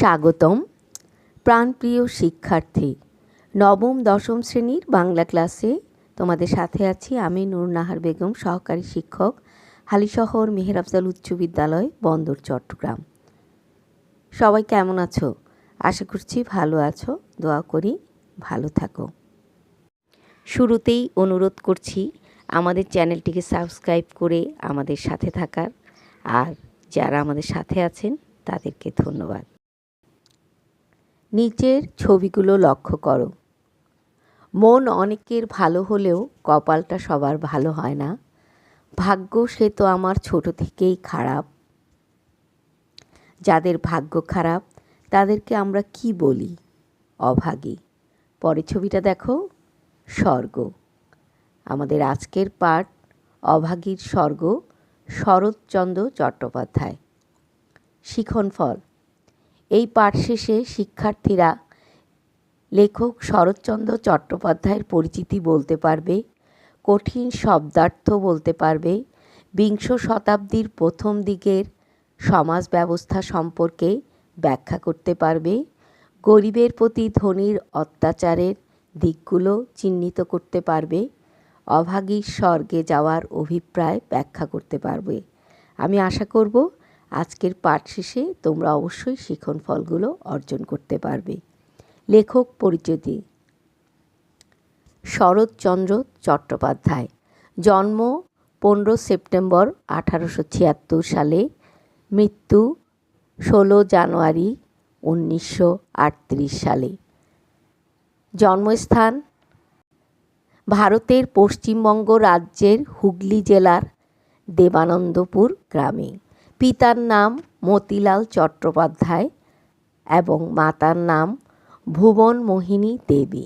স্বাগতম। প্রাণপ্রিয় শিক্ষার্থী, নবম, দশম শ্রেণির বাংলা ক্লাসে তোমাদের সাথে আছি আমি নূর নাহার বেগম, সহকারী শিক্ষক, হালিশহর মেহের আফজাল উচ্চ বিদ্যালয়, বন্দর, চট্টগ্রাম। সবাই কেমন আছো? আশা করছি ভালো আছো। দোয়া করি ভালো থাকো। শুরুতেই অনুরোধ করছি আমাদের চ্যানেলটিকে সাবস্ক্রাইব করে আমাদের সাথে থাকার। আর যারা আমাদের সাথে আছেন, তাদেরকে ধন্যবাদ। নিচের ছবিগুলো লক্ষ্য করো। মন অনেকের ভালো হলেও কপালটা সবার ভালো হয় না। ভাগ্য সে তো আমার ছোট থেকেই খারাপ। যাদের ভাগ্য খারাপ, তাদেরকে আমরা কি বলি? অভাগী। পরের ছবিটা দেখো, স্বর্গ। আমাদের আজকের পাঠ, অভাগীর স্বর্গ, শরৎচন্দ্র চট্টোপাধ্যায়। শিখন ফল। এই পাঠ শেষে শিক্ষার্থীরা লেখক শরৎচন্দ্র চট্টোপাধ্যায়ের পরিচিতি বলতে পারবে, কঠিন শব্দার্থ বলতে পারবে, বিংশ শতাব্দীর প্রথম দিকের সমাজ ব্যবস্থা সম্পর্কে ব্যাখ্যা করতে পারবে, গরিবের প্রতি ধনীর অত্যাচারের দিকগুলো চিহ্নিত করতে পারবে, অভাগীর স্বর্গে যাওয়ার অভিপ্রায় ব্যাখ্যা করতে পারবে। আমি আশা করব আজকের পাঠ শেষে তোমরা অবশ্যই শিখন ফলগুলো অর্জন করতে পারবে। লেখক পরিচিতি। শরৎচন্দ্র চট্টোপাধ্যায়। জন্ম পনেরো সেপ্টেম্বর আঠারোশো ছিয়াত্তর সালে। মৃত্যু ষোলো জানুয়ারি উনিশশো আটত্রিশ সালে। জন্মস্থান ভারতের পশ্চিমবঙ্গ রাজ্যের হুগলি জেলার দেবানন্দপুর গ্রামে। পিতার নাম মতিলাল চট্টোপাধ্যায় এবং মাতার নাম ভুবন মোহিনী দেবী।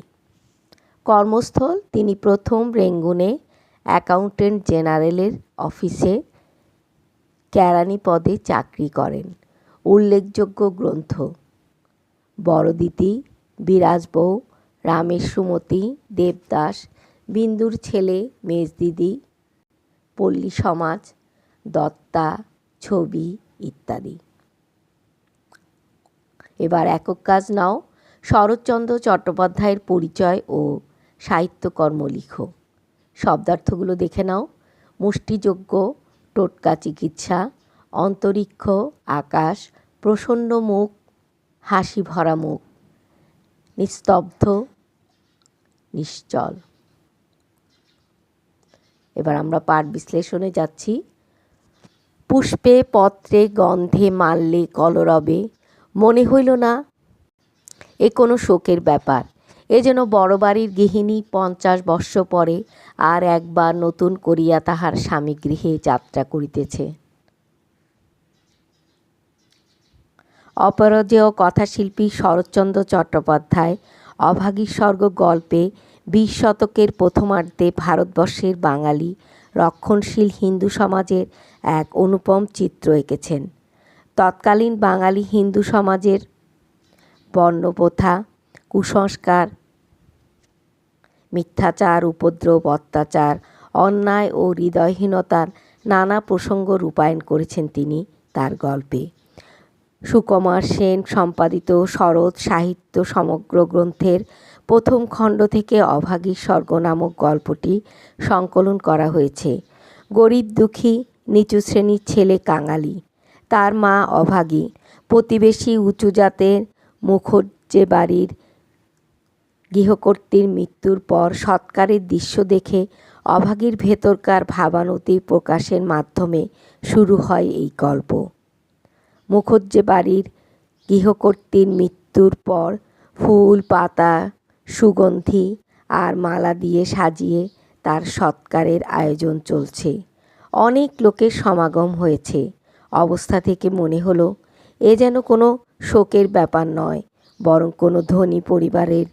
কর্মস্থল তিনি প্রথম রেঙ্গুনে অ্যাকাউন্টেন্ট জেনারেলের অফিসে কেরানি পদে চাকরি করেন। উল্লেখযোগ্য গ্রন্থ বড়দিতি, বিরাজবউ রামের সুমতি দেবদাস, বিন্দুর ছেলে মেজদিদি, পল্লী সমাজ, দত্তা ছবি, ইত্যাদি। এবার একক কাজ নাও। শরৎচন্দ্র চট্টোপাধ্যায়ের পরিচয় ও সাহিত্যকর্ম লিখো। শব্দার্থগুলো দেখে নাও। মুষ্টিযোগ্য, টোটকা চিকিৎসা, অন্তরিক্ষ, আকাশ, প্রসন্ন মুখ, হাসি ভরা মুখ, নিস্তব্ধ, নিশ্চল। এবার আমরা পাঠ বিশ্লেষণে যাচ্ছি। পুষ্পে পত্রে গন্ধে মাল্যে কলরবে। মনে হইল না, এ কোনো শোকের ব্যাপার। এ যেন বড় বাড়ির গৃহিণী পঞ্চাশ বর্ষ পরে আর একবার নতুন করিয়া তাহার স্বামী গৃহে যাত্রা করিতেছে। অপরাজেয় কথাশিল্পী শরৎচন্দ্র চট্টোপাধ্যায় অভাগী স্বর্গ গল্পে বিশ শতকের প্রথমার্ধে ভারতবর্ষের বাঙালি রক্ষণশীল হিন্দু সমাজের এক অনুপম চিত্র এঁকেছেন। তৎকালীন বাঙালি হিন্দু সমাজের বর্ণপ্রথা, কুসংস্কার, মিথ্যাচার, উপদ্রব, অত্যাচার, অন্যায় ও হৃদয়হীনতার নানা প্রসঙ্গ রূপায়ণ করেছেন তিনি তার গল্পে। সুকুমার সেন সম্পাদিত শরৎ সাহিত্য সমগ্র গ্রন্থের প্রথম খণ্ড থেকে অভাগী স্বর্গ নামক গল্পটি সংকলন করা হয়েছে। গরিব দুঃখী নিচু শ্রেণির ছেলে কাঙালি। তার মা অভাগী। প্রতিবেশী উঁচু জাতের মুখর্জে বাড়ির গৃহকর্ত্রীর মৃত্যুর পর সৎকারের দৃশ্য দেখে অভাগীর ভেতরকার ভাবানতি প্রকাশের মাধ্যমে শুরু হয় এই গল্প। মুখর্জে বাড়ির গৃহকর্ত্রীর মৃত্যুর পর ফুল, পাতা, সুগন্ধি আর মালা দিয়ে সাজিয়ে তার সৎকারের আয়োজন চলছে। অনেক লোকের সমাগম হয়েছে। অবস্থা থেকে মনে হলো, এ যেন কোনো শোকের ব্যাপার নয়, বরং কোনো ধনী পরিবারের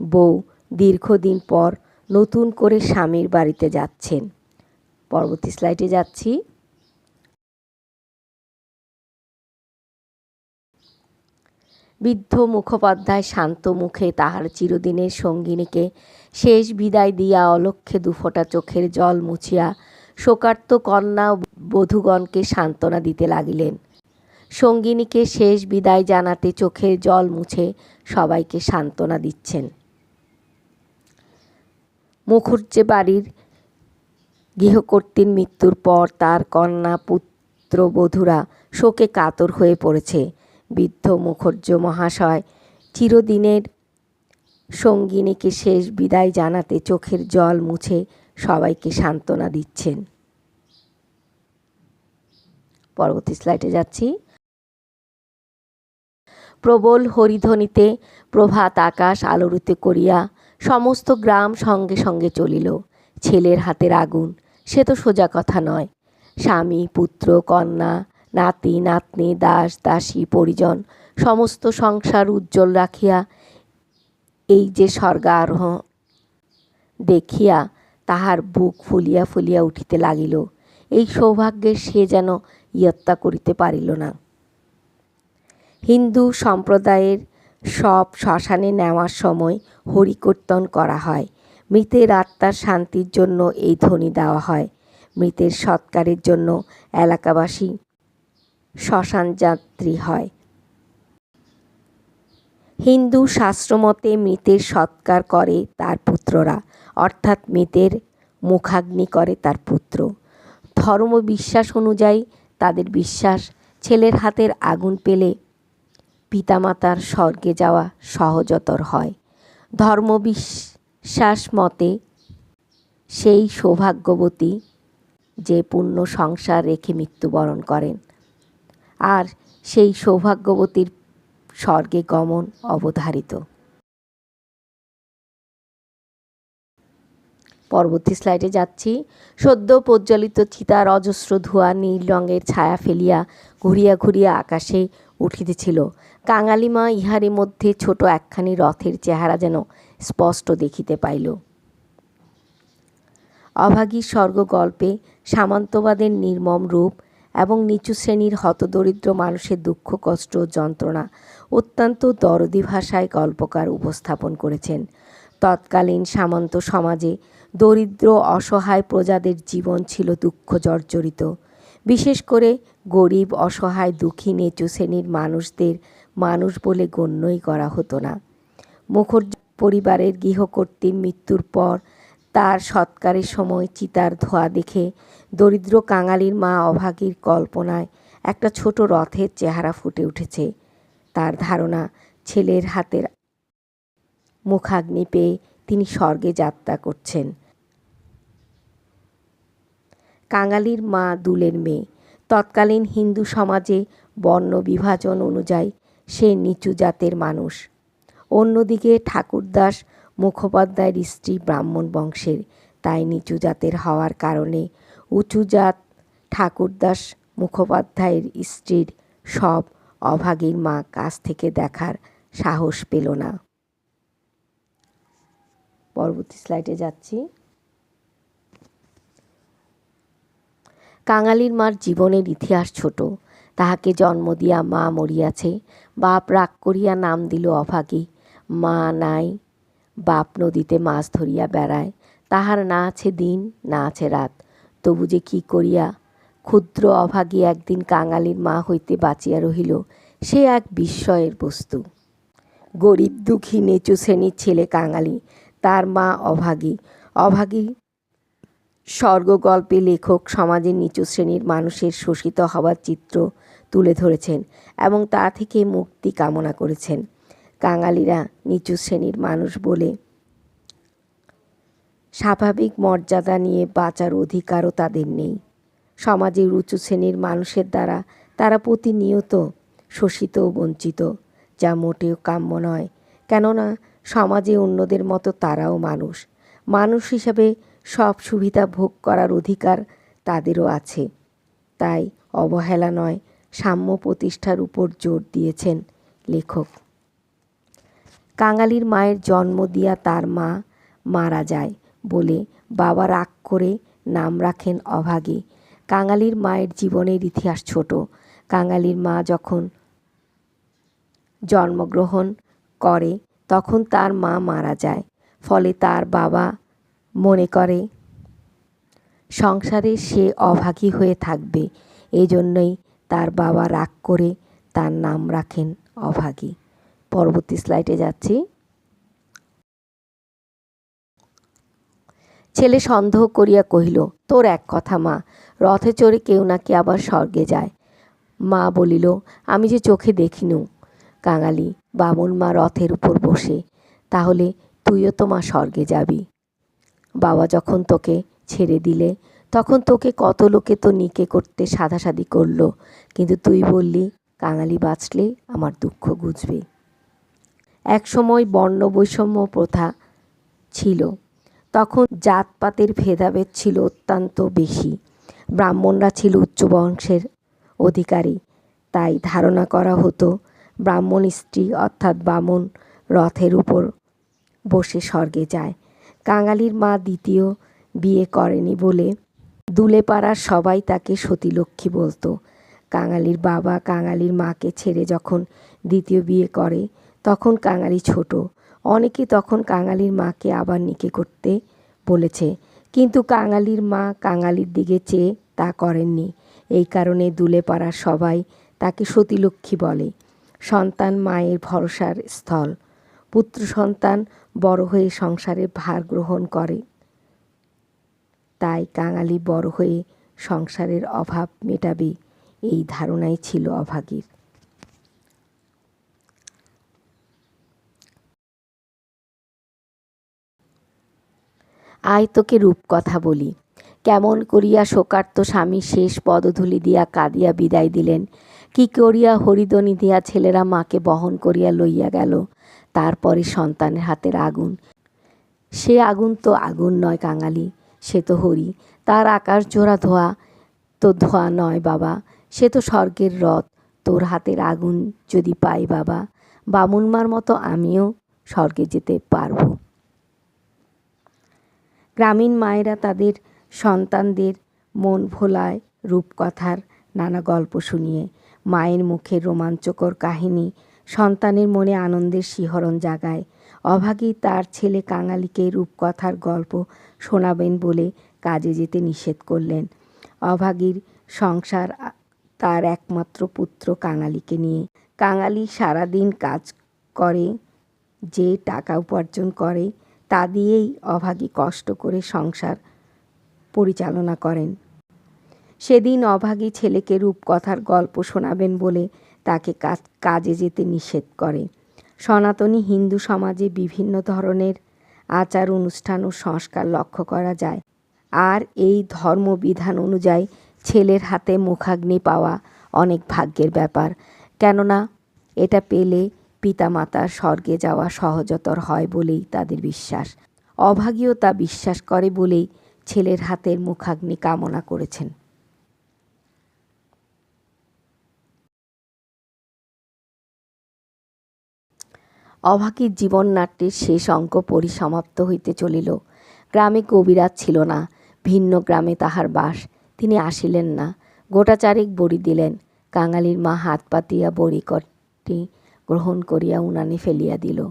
বউ দীর্ঘদিন পর নতুন করে স্বামীর বাড়িতে যাচ্ছেন। পরবর্তী স্লাইডে যাচ্ছি। বৃদ্ধ মুখোপাধ্যায় শান্ত মুখে তাহার চিরদিনের সঙ্গিনীকে শেষ বিদায় দিয়া অলক্ষে দুফোঁটা চোখের জল মুছিয়া শোকার্ত কন্যা বধূগণকে সান্ত্বনা দিতে লাগিলেন। সঙ্গিনীকে শেষ বিদায় জানাতে চোখের জল মুছে সবাইকে সান্ত্বনা দিচ্ছেন। মুখুজ্জে বাড়ির গৃহকর্তীর মৃত্যুর পর তার কন্যা পুত্র পুত্রবধূরা শোকে কাতর হয়ে পড়েছে। বৃদ্ধ মুখর্য মহাশয় চিরদিনের সঙ্গিনীকে শেষ বিদায় জানাতে চোখের জল মুছে সবাইকে সান্ত্বনা দিচ্ছেন। পরবর্তী স্লাইডে যাচ্ছি। প্রবল হরিধ্বনিতে প্রভাত আকাশ আলোড়িত করিয়া সমস্ত গ্রাম সঙ্গে সঙ্গে চলিল। ছেলের হাতের আগুন, সে তো সোজা কথা নয়। স্বামী, পুত্র, কন্যা, নাতি, নাতনি, দাস, দাসী, পরিজন, সমস্ত সংসার উজ্জ্বল রাখিয়া এই যে স্বর্গারোহ দেখিয়া তাহার বুক ফুলিয়া ফুলিয়া উঠিতে লাগিল। এই সৌভাগ্যের সে যেন ইয়ত্তা করিতে পারিল না। হিন্দু সম্প্রদায়ের সব শ্মশানে নেওয়ার সময় হরিকীর্তন করা হয়। মৃতের আত্মার শান্তির জন্য এই ধ্বনি দেওয়া হয়। মৃতের সৎকারের জন্য এলাকাবাসী শ্মশান যাত্রী হয়। হিন্দু শাস্ত্রমতে মৃতের সৎকার করে তার পুত্ররা। অর্থাৎ মৃতের মুখাগ্নি করে তার পুত্র। ধর্ম বিশ্বাস অনুযায়ী তাদের বিশ্বাস ছেলের হাতের আগুন পেলে পিতামাতার স্বর্গে যাওয়া সহজতর হয়। ধর্ম বিশ্বাস মতে সেই সৌভাগ্যবতী যে পূর্ণ সংসার রেখে মৃত্যুবরণ করেন। আর সেই সৌভাগ্যবতীর স্বর্গে গমন অবধারিত। পরবর্তী স্লাইডে যাচ্ছি। সদ্য প্রজ্বলিত চিতার অজস্র ধোঁয়া নীল রঙের ছায়া ফেলিয়া ঘুরিয়া ঘুরিয়া আকাশে উঠিতেছিল। কাঙালিমা ইহারই মধ্যে ছোট একখানি রথের চেহারা যেন স্পষ্ট দেখিতে পাইল। অভাগী স্বর্গ গল্পে সামন্তবাদের নির্মম রূপ এবং নিচু শ্রেণির হতদরিদ্র মানুষের দুঃখ, কষ্ট যন্ত্রণা অত্যন্ত দরদি ভাষায় গল্পকার উপস্থাপন করেছেন। তৎকালীন সামন্ত সমাজে দরিদ্র, অসহায় প্রজাদের জীবন ছিল দুঃখ জর্জরিত। বিশেষ করে গরিব, অসহায়, দুঃখী, নেচু শ্রেণির মানুষদের মানুষ বলে গণ্যই করা হতো না। মুখর পরিবারের গৃহকর্তীর মৃত্যুর পর তার সৎকারের সময় চিতার ধোয়া দেখে দরিদ্র কাঙালির মা অভাগীর কল্পনায় একটা ছোট রথের চেহারা ফুটে উঠেছে। তার ধারণা, ছেলের হাতের মুখাগ্নি পেয়ে তিনি স্বর্গে যাত্রা করছেন। কাঙালির মা দুলের মেয়ে। তৎকালীন হিন্দু সমাজে বর্ণ বিভাজন অনুযায়ী সে নিচু জাতের মানুষ। অন্যদিকে ঠাকুরদাস মুখোপাধ্যায়ের স্ত্রী ব্রাহ্মণ বংশের তাই নিচু জাতের হওয়ার কারণে উঁচু জাত ঠাকুরদাস মুখোপাধ্যায়ের স্ত্রীর সব অভাগীর মা কাছ থেকে দেখার সাহস পেল না। পরবর্তী স্লাইডে যাচ্ছি। কাঙালির মার জীবনের ইতিহাস ছোট। তাহাকে জন্ম দিয়া মা মরিয়াছে। বাপ রাগ করিয়া নাম দিল অভাগী। মা নাই, বাপ নদীতে মাছ ধরিয়া বেড়ায়। তাহার না আছে দিন, না আছে রাত। তবু যে কী করিয়া? ক্ষুদ্র অভাগী একদিন কাঙালির মা হইতে বাঁচিয়া রহিল। সে এক বিস্ময়ের বস্তু। গরিব দুঃখী, নেচু শ্রেণির ছেলে কাঙালি। তার মা অভাগী। অভাগী স্বর্গগল্পে লেখক, সমাজের নিচু শ্রেণির মানুষের শোষিত হওয়ার চিত্র তুলে ধরেছেন এবং তা থেকে মুক্তি কামনা করেছেন। কাঙালিরা নিচু শ্রেণির মানুষ বলে স্বাভাবিক মর্যাদা নিয়ে বাঁচার অধিকারও তাদের নেই। সমাজের উঁচু শ্রেণির মানুষের দ্বারা তারা প্রতিনিয়ত শোষিত ও বঞ্চিত, যা মোটেও কাম্য নয়। কেননা সমাজে অন্যদের মতো তারাও মানুষ। মানুষ হিসাবে সব সুবিধা ভোগ করার অধিকার তাদেরও আছে। তাই অবহেলা নয়, সাম্য প্রতিষ্ঠার উপর জোর দিয়েছেন লেখক। কাঙালির মায়ের জন্ম দিয়া তার মা মারা যায় বলে বাবা রাগ করে নাম রাখেন অভাগে। কাঙালির মায়ের জীবনের ইতিহাস ছোট। কাঙালির মা যখন জন্মগ্রহণ করে তখন তার মা মারা যায়। ফলে তার বাবা মনে করে, সংসারে সে অভাগী হয়ে থাকবে। এজন্যই তার বাবা রাগ করে তার নাম রাখেন অভাগী। পরবর্তী স্লাইডে যাচ্ছি। ছেলে সন্দেহ করিয়া কহিল, তোর এক কথা মা, রথে চড়ে কেউ নাকি আবার স্বর্গে যায়। মা বলিল, আমি যে চোখে দেখিনু, কাঙালি বামুন মা রথের উপর বসে, তাহলে তুইও তো মা স্বর্গে যাবি। বাবা যখন তোকে ছেড়ে দিলে, তখন তোকে কত লোকে তো নিকে করতে সাধাসাধি করল, কিন্তু তুই বললি, কাঙালি বাঁচলে আমার দুঃখ গুজবে। এক সময় বর্ণ বৈষম্য প্রথা ছিল, তখন জাতপাতের ভেদাভেদ ছিল অত্যন্ত বেশি। ব্রাহ্মণরা ছিল উচ্চ বংশের অধিকারী, তাই ধারণা করা হতো ব্রাহ্মণ স্ত্রী অর্থাৎ বামন রথের উপর বসে স্বর্গে যায়। কাঙালির মা দ্বিতীয় বিয়ে করেনি বলে দুলে পাড়ার সবাই তাকে সতীলক্ষ্মী বলতো। কাঙালির বাবা কাঙালির মাকে ছেড়ে যখন দ্বিতীয় বিয়ে করে, তখন কাঙালি ছোট। অনেকে তখন কাঙালির মাকে আবার নিকে করতে বলেছে, কিন্তু কাঙালির মা কাঙালির দিকে চেয়ে তা করেননি। এই কারণে দুলে পাড়ার সবাই তাকে সতীলক্ষ্মী বলে। সন্তান মায়ের ভরসার স্থল। পুত্র সন্তান বড় হয়ে সংসারের ভার গ্রহণ করে। তাই কাঙালি বড় হয়ে সংসারের অভাব মেটাবে, এই ধারণাই ছিল অভাগীর। আয় তোকে রূপকথা বলি। কেমন করিয়া শোকার্ত স্বামী শেষ পদধূলি দিয়া কাঁদিয়া বিদায় দিলেন। কি করিয়া হরিদনি দিয়া ছেলেরা মাকে বহন করিয়া লইয়া গেল। তারপরে সন্তানের হাতের আগুন। সে আগুন তো আগুন নয় কাঙালি, সে তো হরি। তার আকাশ জোড়া ধোয়া, তো ধোয়া নয় বাবা। সে তো স্বর্গের রথ, তোর হাতের আগুন যদি পাই বাবা। বামুনমার মতো আমিও স্বর্গে যেতে পারব। গ্রামীণ মায়েরা তাদের সন্তানদের মন ভোলায় রূপকথার নানা গল্প শুনিয়ে। মায়ের মুখের রোমাঞ্চকর কাহিনী, সন্তানের মনে আনন্দের শিহরণ জাগায়। অভাগী তার ছেলে কাঙালিকে রূপকথার গল্প শোনাবেন বলে কাজে যেতে নিষেধ করলেন। অভাগীর সংসার তার একমাত্র পুত্র কাঙালিকে নিয়ে। কাঙালি সারাদিন কাজ করে, যে টাকা উপার্জন করে, তা দিয়েই অভাগী কষ্ট করে সংসার পরিচালনা করেন। সেদিন অভাগী ছেলেকে রূপকথার গল্প শোনাবেন বলে তাকে কাজে যেতে নিষেধ করে। সনাতনী হিন্দু সমাজে বিভিন্ন ধরনের আচার, অনুষ্ঠান ও সংস্কার লক্ষ্য করা যায়। আর এই ধর্মবিধান অনুযায়ী ছেলের হাতে মুখাগ্নি পাওয়া অনেক ভাগ্যের ব্যাপার। কেননা এটা পেলে পিতামাতার স্বর্গে যাওয়া সহজতর হয় বলেই তাদের বিশ্বাস। অভাগীও তা বিশ্বাস করে বলেই ছেলের হাতের মুখাগ্নি কামনা করেছেন। অভাগীর জীবননাট্যের শেষ অঙ্ক পরিসমাপ্ত হইতে চলিল। গ্রামে কবিরাজ ছিল না, ভিন্ন গ্রামে তাহার বাস, তিনি আসিলেন না। গোটা চারেক বড়ি দিলেন, কাঙালির মা হাত পাতিয়া বড়ি কটি গ্রহণ করিয়া উনানে ফেলিয়া দিল।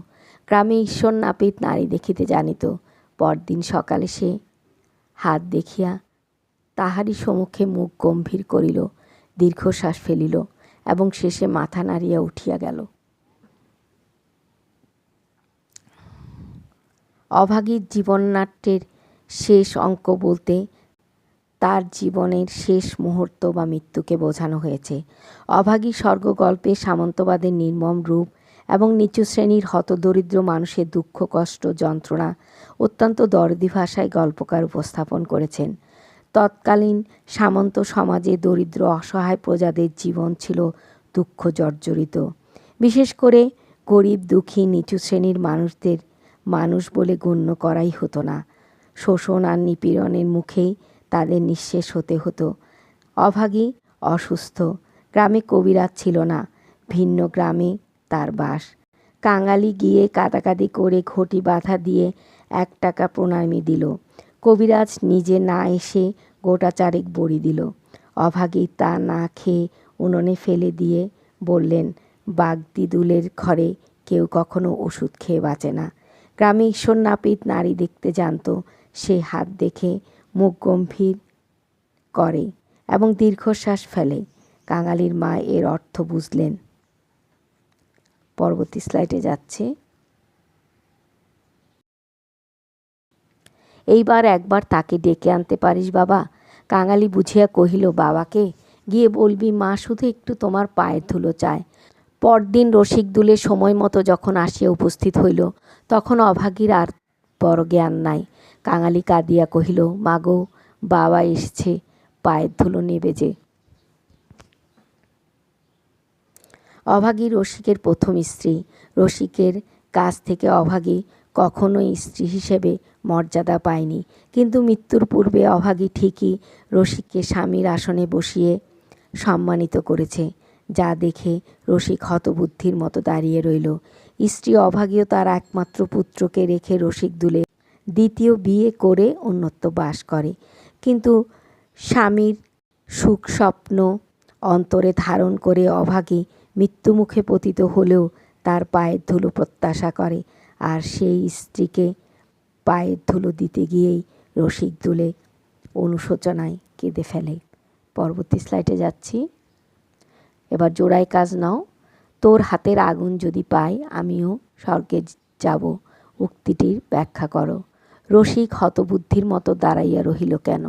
গ্রামে ঈশ্বর নাপিত নারী দেখিতে জানিত, পরদিন সকালে সে হাত দেখিয়া তাহারই সম্মুখে মুখ গম্ভীর করিল, দীর্ঘশ্বাস ফেলিল এবং শেষে মাথা নাড়িয়া উঠিয়া গেল। অভাগীর জীবননাট্যের শেষ অঙ্ক বলতে তার জীবনের শেষ মুহূর্ত বা মৃত্যুকে বোঝানো হয়েছে। অভাগী স্বর্গগল্পে সামন্তবাদের নির্মম রূপ এবং নিচু শ্রেণির হতদরিদ্র মানুষের দুঃখ, কষ্ট, যন্ত্রণা অত্যন্ত দরদি ভাষায় গল্পকার উপস্থাপন করেছেন। তৎকালীন সামন্ত সমাজে দরিদ্র, অসহায় প্রজাদের জীবন ছিল দুঃখ জর্জরিত। বিশেষ করে গরিব, দুঃখী, নিচু শ্রেণির মানুষদের মানুষ বলে গণ্য করাই হতো না। শোষণ আর নিপীড়নের মুখেই তাদের নিঃশেষ হতে হতো। অভাগী, অসুস্থ, গ্রামে কবিরাজ ছিল না, ভিন্ন গ্রামে তার বাস। কাঙালি গিয়ে কাদাকাদি করে ঘটি বাধা দিয়ে এক টাকা প্রণামী দিল। কবিরাজ নিজে না এসে গোটা চারেক বড়ি দিল। অভাগী তা না খেয়ে উনুনে ফেলে দিয়ে বললেন, বাগদিদুলের ঘরে কেউ কখনো ওষুধ খেয়ে বাঁচে না। গ্রামে ঈশ্বর নাপিত নারী দেখতে জানত। সে হাত দেখে মুখ গম্ভীর করে এবং দীর্ঘশ্বাস ফেলে। কাঙালির মা এর অর্থ বুঝলেন। পরবর্তী স্লাইডে যাচ্ছে। এইবার একবার তাকে ডেকে আনতে পারিস বাবা। কাঙালি বুঝিয়া কহিল, বাবাকে, গিয়ে বলবি, মা শুধু একটু তোমার পায়ের ধুলো চায়। পরদিন রসিক দুলে সময় মতো যখন আসিয়া উপস্থিত হইল, তখন অভাগীর আর বড় জ্ঞান নাই। কাঙালি কাঁদিয়া কহিল, মাগো, বাবা এসছে, পায়ের ধুলো নেবে যে। অভাগী রসিকের প্রথম স্ত্রী। রসিকের কাছ থেকে অভাগী কখনোই স্ত্রী হিসেবে মর্যাদা পায়নি। কিন্তু মৃত্যুর পূর্বে অভাগী ঠিকই রসিককে স্বামীর আসনে বসিয়ে সম্মানিত করেছে। যা দেখে রসিক হতবুদ্ধির মতো দাঁড়িয়ে রইল। স্ত্রী অভাগীও তার একমাত্র পুত্রকে রেখে রসিক দুলে দ্বিতীয় বিয়ে করে অন্যত্র বাস করে। কিন্তু স্বামীর সুখ স্বপ্ন অন্তরে ধারণ করে অভাগী মৃত্যুমুখে পতিত হলেও তার পায়ের ধুলো প্রত্যাশা করে আর সেই স্ত্রীকে পায়ের ধুলো দিতে গিয়েই রসিক দুলে অনুশোচনায় কেঁদে ফেলে। পরবর্তী স্লাইডে যাচ্ছি। এবার জোড়াই কাজ নাও। তোর হাতের আগুন যদি পাই, আমিও স্বর্গে যাব। উক্তিটির ব্যাখ্যা করো। রসিক হতবুদ্ধির মতো দাঁড়াইয়া রহিল কেন?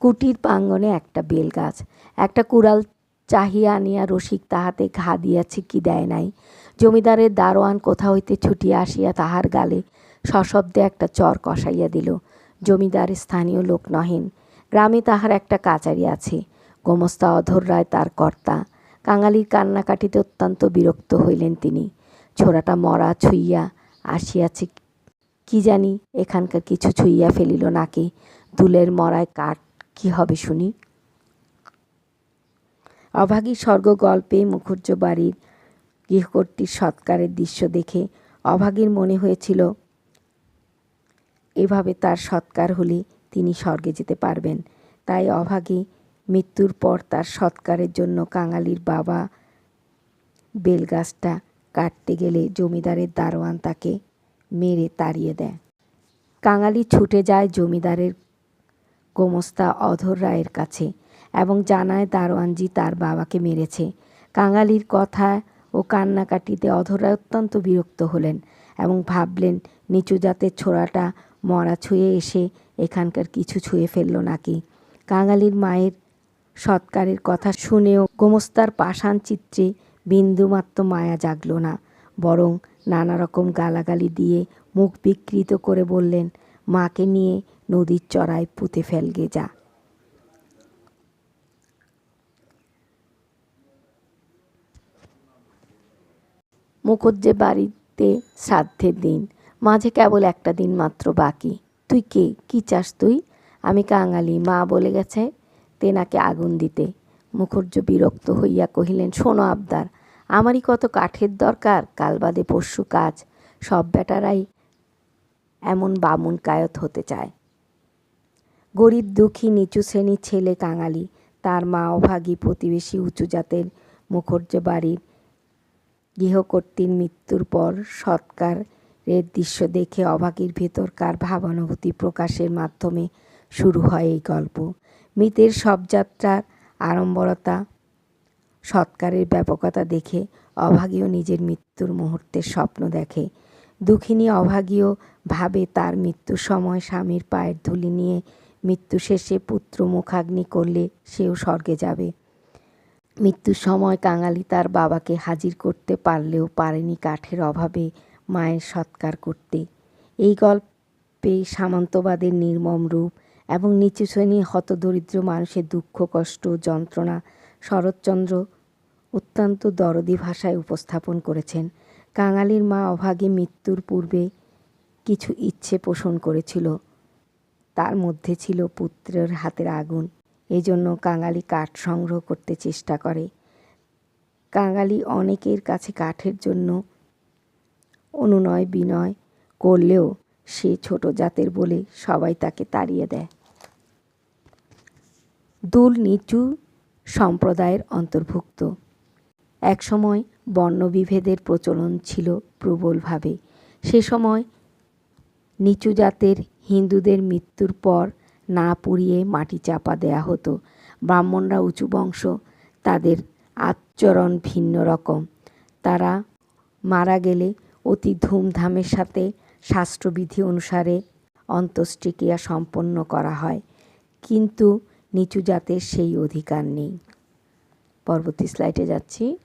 কুটির প্রাঙ্গণে একটা বেল গাছ একটা কুড়াল চাহিয়া আনিয়া রসিক তাহাতে ঘা দিয়াছে কি দেয় নাই। জমিদারের দারোয়ান কোথা হইতে ছুটিয়া আসিয়া তাহার গালে সশব্দে একটা চর কষাইয়া দিল। জমিদার স্থানীয় লোক নহেন। গ্রামে তাহার একটা কাচারি আছে। গোমস্তা অধর রায় তার কর্তা। কাঙালির কান্নাকাটিতে অত্যন্ত বিরক্ত হইলেন তিনি। ছোড়াটা মরা ছুইয়া আসিয়াছে কি জানি, এখানকার কিছু ছুইয়া ফেলিল নাকি। দুলের মরায় কাঠ কি হবে শুনি? অভাগী স্বর্গ গল্পে মুখুজ্জ বাড়ির গৃহকর্তীর সৎকারের দৃশ্য দেখে অভাগীর মনে হয়েছিল এভাবে তার সৎকার হলে তিনি স্বর্গে যেতে পারবেন। তাই অভাগী মৃত্যুর পর তার সৎকারের জন্য কাঙালির বাবা বেলগাছটা কাটতে গেলে জমিদারের দারোয়ান তাকে মেরে তাড়িয়ে দেয়। কাঙালি ছুটে যায় জমিদারের গোমস্তা অধর রায়ের কাছে এবং জানায় দারোয়ানজি তার বাবাকে মেরেছে। কাঙালির কথা ও কান্নাকাটিতে অধর রায় অত্যন্ত বিরক্ত হলেন এবং ভাবলেন, নিচু জাতের ছোড়াটা মরা ছুঁয়ে এসে এখানকার কিছু ছুঁয়ে ফেলল নাকি। কাঙালির মায়ের সৎকারের কথা শুনেও গোমস্তার পাষাণ চিত্রে বিন্দুমাত্র মায়া জাগল না, বরং নানা রকম গালাগালি দিয়ে মুখ বিকৃত করে বললেন, মাকে নিয়ে নদীর চড়ায় পুঁতে ফেলগে যা। মুখজ্জে বাড়িতে শ্রাদ্ধের দিন মাঝে কেবল একটা দিন মাত্র বাকি। তুই কে? কি চাস তুই? আমি কাঙালি, মা বলে গেছে তেনাকে আগুন দিতে। মুখর্য বিরক্ত হইয়া কহিলেন, শোনো আবদার, আমারই কত কাঠের দরকার? কাল বাদে পরশু কাজ। সব বেটারাই এমন বামুন কায়ত হতে চায়। গরিব, দুঃখী, নিচু শ্রেণির ছেলে কাঙালি, তার মা অভাগী প্রতিবেশী উঁচু জাতের মুখর্য বাড়ির গৃহকর্তীর মৃত্যুর পর সৎকারের দৃশ্য দেখে অভাগীর ভেতরকার ভাবানুভূতি প্রকাশের মাধ্যমে শুরু হয় এই গল্প। মৃতের শবযাত্রার আড়ম্বরতা, সৎকারের ব্যাপকতা দেখে অভাগীয় নিজের মৃত্যুর মুহূর্তের স্বপ্ন দেখে। দুঃখিনী অভাগীয় ভাবে তার মৃত্যুর সময় স্বামীর পায়ের ধুলি নিয়ে মৃত্যু শেষে পুত্র মুখাগ্নি করলে সেও স্বর্গে যাবে। মৃত্যুর সময় কাঙালি তার বাবাকে হাজির করতে পারলেও পারেনি কাঠের অভাবে মায়ের সৎকার করতে। এই গল্পে সামন্তবাদের নির্মম রূপ এবং নিচু শ্রেণি হতদরিদ্র মানুষের দুঃখ, কষ্ট, যন্ত্রণা শরৎচন্দ্র অত্যন্ত দরদি ভাষায় উপস্থাপন করেছেন। কাঙালির মা অভাগে মৃত্যুর পূর্বে কিছু ইচ্ছে পোষণ করেছিল। তার মধ্যে ছিল পুত্রের হাতের আগুন। এই জন্য কাঙালি কাঠ সংগ্রহ করতে চেষ্টা করে। কাঙালি অনেকের কাছে কাঠের জন্য অনুনয় বিনয় করলেও সে ছোট জাতের বলে সবাই তাকে তাড়িয়ে দেয়। দুল নিচু সম্প্রদায়ের অন্তর্ভুক্ত। একসময় বর্ণবিভেদের প্রচলন ছিল প্রবলভাবে। সে সময় নিচু জাতের হিন্দুদের মৃত্যুর পর না পুড়িয়ে মাটি চাপা দেয়া হতো। ব্রাহ্মণরা উঁচু বংশ, তাদের আচরণ ভিন্ন রকম। তারা মারা গেলে অতি ধুমধামের সাথে শাস্ত্রবিধি অনুসারে অন্ত্যেষ্টিক্রিয়া সম্পন্ন করা হয়। কিন্তু নিচু জাতের সেই অধিকার নেই। পরবর্তী স্লাইডে যাচ্ছি।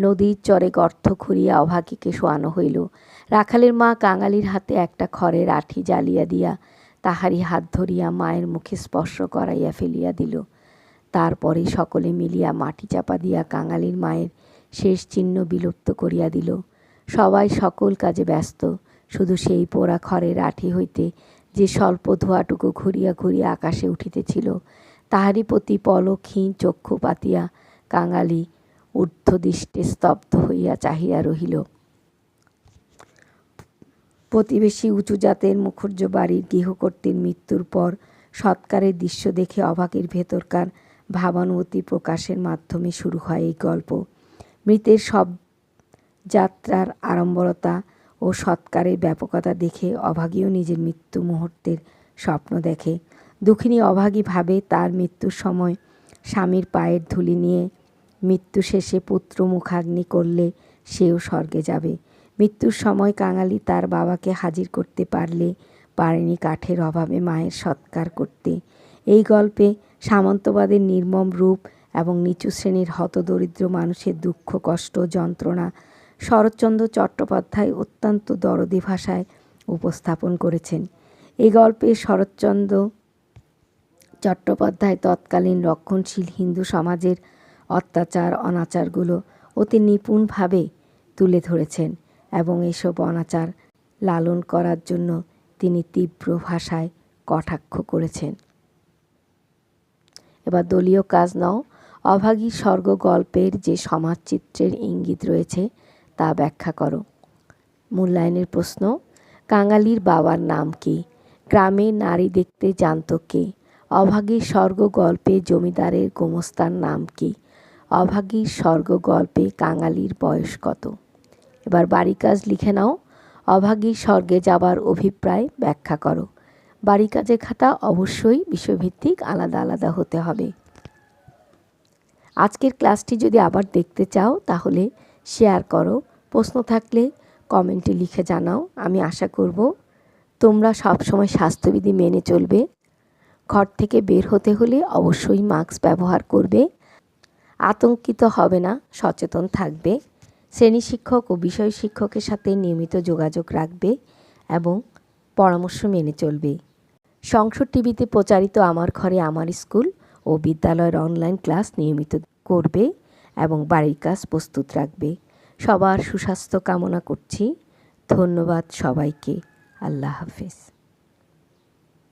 নদীর চরে গর্ত খুঁড়িয়া অভাগীকে শোয়ানো হইল। রাখালের মা কাঙালির হাতে একটা খড়ের আঠি জ্বালিয়া দিয়া তাহারই হাত ধরিয়া মায়ের মুখে স্পর্শ করাইয়া ফেলিয়া দিল। তারপরে সকলে মিলিয়া মাটি চাপা দিয়া কাঙালির মায়ের শেষ চিহ্ন বিলুপ্ত করিয়া দিল। সবাই সকল কাজে ব্যস্ত, শুধু সেই পোড়া খড়ের আঠি হইতে যে স্বল্প ধোঁয়াটুকু ঘুরিয়া ঘুরিয়া আকাশে উঠিতেছিল, তাহারই প্রতি পলকহীন চক্ষু পাতিয়া কাঙালি ঊর্ধ্বদৃষ্টে স্তব্ধ হইয়া চাহিয়া রহিল। প্রতিবেশী উঁচু জাতের মুখুর্য বাড়ির গৃহকর্তীর মৃত্যুর পর সৎকারের দৃশ্য দেখে অবাকের ভেতরকার ভাবানুভূতি প্রকাশের মাধ্যমে শুরু হয় এই গল্প। মৃতের সব যাত্রার আড়ম্বরতা ও সৎকারের ব্যাপকতা দেখে অভাগীও নিজের মৃত্যু মুহূর্তের স্বপ্ন দেখে। দুঃখিনী অভাগী ভাবে তার মৃত্যুর সময় স্বামীর পায়ের ধুলি নিয়ে মৃত্যু শেষে পুত্র মুখাগ্নি করলে সেও স্বর্গে যাবে। মৃত্যুর সময় কাঙালি তার বাবাকে হাজির করতে পারলে পারেনি কাঠের অভাবে মায়ের সৎকার করতে। এই গল্পে সামন্তবাদের নির্মম রূপ এবং নিচু শ্রেণির হতদরিদ্র মানুষের দুঃখ, কষ্ট, যন্ত্রণা শরৎচন্দ্র চট্টোপাধ্যায় অত্যন্ত দরদি ভাষায় উপস্থাপন করেছেন। এই গল্পে শরৎচন্দ্র চট্টোপাধ্যায় তৎকালীন রক্ষণশীল হিন্দু সমাজের অত্যাচার, অনাচারগুলো অতি নিপুণভাবে তুলে ধরেছেন এবং এসব অনাচার লালন করার জন্য তিনি তীব্র ভাষায় কটাক্ষ করেছেন। এবার দলীয় কাজ নাও। অভাগী স্বর্গ গল্পের যে সমাজচিত্রের ইঙ্গিত রয়েছে, তা ব্যাখ্যা করো। মূল্যায়নের প্রশ্ন, কাঙালির বাবার নাম কি? গ্রামে নারী দেখতে জানত কে? অভাগীর স্বর্গ গল্পে জমিদারের গোমস্তার নাম কি? অভাগীর স্বর্গ গল্পে কাঙালির বয়স কত? এবার বাড়ি কাজ লিখে নাও। অভাগীর স্বর্গে যাবার অভিপ্রায় ব্যাখ্যা করো। বাড়ি কাজের খাতা অবশ্যই বিষয়ভিত্তিক, আলাদা আলাদা হতে হবে। আজকের ক্লাসটি যদি আবার দেখতে চাও, তাহলে শেয়ার করো। প্রশ্ন থাকলে কমেন্টে লিখে জানাও। আমি আশা করব তোমরা সবসময় স্বাস্থ্যবিধি মেনে চলবে। ঘর থেকে বের হতে হলে অবশ্যই মাস্ক ব্যবহার করবে। আতঙ্কিত হবে না, সচেতন থাকবে। শ্রেণি শিক্ষক ও বিষয় শিক্ষকের সাথে নিয়মিত যোগাযোগ রাখবে এবং পরামর্শ মেনে চলবে। সংসদ টিভিতে প্রচারিত আমার ঘরে আমার স্কুল ও বিদ্যালয়ের অনলাইন ক্লাস নিয়মিত করবে এবং বাড়ির কাজ প্রস্তুত রাখবে। সবার সুস্বাস্থ্য কামনা করছি। ধন্যবাদ সবাইকে। আল্লাহ হাফেজ।